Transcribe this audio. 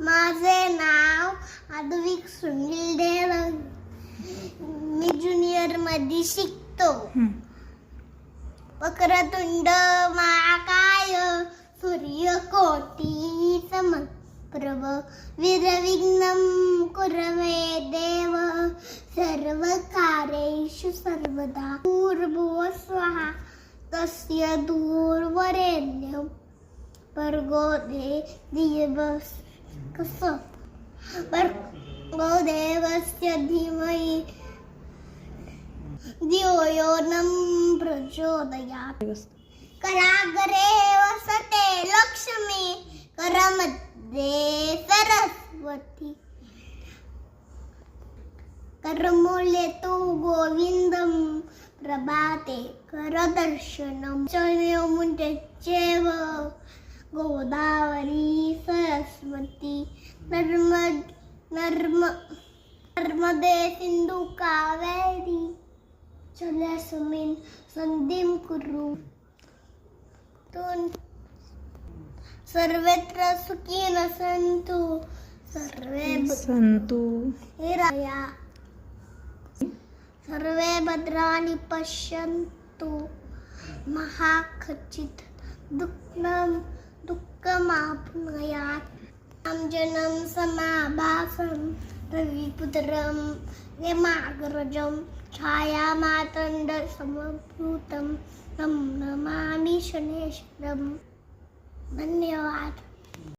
माझे नाव आदविक सुनील देव. मी ज्युनियरमध्ये शिकतो. वक्रतुंड महाकाय सूर्यकोटी समप्रभ विरविघ्नं कुरमे देव. सर्व कार्येषु सर्वदा पूर्वो स्वहा तस्य दूरवरेण्यं Pergode diebus kaso. Pergodevasya dhimai धियो नम प्रचोदयात्। करागरे वसते लक्ष्मी, करमध्ये सरस्वती। कर्मूले तु गोविन्दं प्रभाते करदर्शनं। चयो मुण्डे चैव गोदावरी सरस्वती नर्मद नर्म नर्मदे सिन्धु कावेरी जलस्मिन् सन्धिं कुरु सर्वत्र सुखी सन्तु सर्वे संतू राया सर्वे भद्राणि पश्यन्तु महाखचित दुःखं दुःखमाप्नुयात्। जनं समाभासं रविपुत्रं मातंड समभूतम नम नमामि शनेश्वरम धन्यवाद।